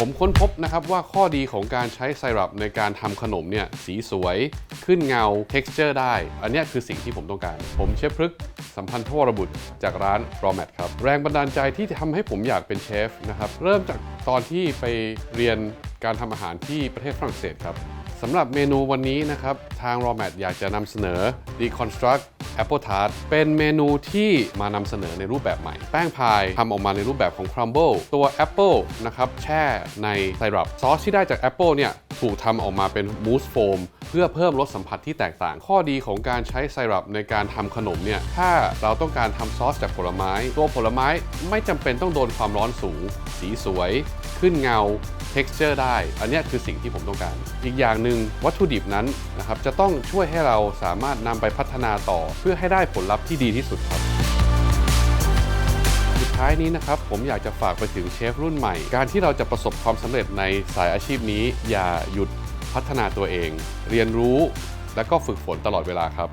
ผมค้นพบนะครับว่าข้อดีของการใช้ไซรัปในการทำขนมเนี่ยสีสวย ขึ้นเงา texture ได้ อันนี้คือสิ่งที่ผมต้องการ ผมเชฟพฤกสัมพันธ์ทวรบุตรจากร้าน r a w m a t ครับ แรงบันดาลใจที่ทำให้ผมอยากเป็นเชฟนะครับ เริ่มจากตอนที่ไปเรียนการทำอาหารที่ประเทศฝรั่งเศสครับสำหรับเมนูวันนี้นะครับ ทาง r a w m a t อยากจะนำเสนอ Deconstruct Apple Tart เป็นเมนูที่มานำเสนอในรูปแบบใหม่ แป้งพายทำออกมาในรูปแบบของ Crumble ตัว Apple นะครับแช่ในไซรัปซอสที่ได้จาก Apple เนี่ยถูกทำออกมาเป็นมูสโฟมเพื่อเพิ่มรสสัมผัสที่แตกต่าง ข้อดีของการใช้ไซรัปในการทำขนมเนี่ยถ้าเราต้องการทำซอสจากผลไม้ ตัวผลไม้ไม่จำเป็นต้องโดนความร้อนสูง สีสวย ขึ้นเงา texture ได้ อันนี้คือสิ่งที่ผมต้องการ อีกอย่างหนึ่งวัตถุดิบนั้นนะครับจะต้องช่วยให้เราสามารถนำไปพัฒนาต่อ เพื่อให้ได้ผลลัพธ์ที่ดีที่สุดครับสุดท้ายนี้นะครับผมอยากจะฝากไปถึงเชฟรุ่นใหม่ การที่เราจะประสบความสำเร็จในสายอาชีพนี้ อย่าหยุดพัฒนาตัวเอง เรียนรู้และก็ฝึกฝนตลอดเวลาครับ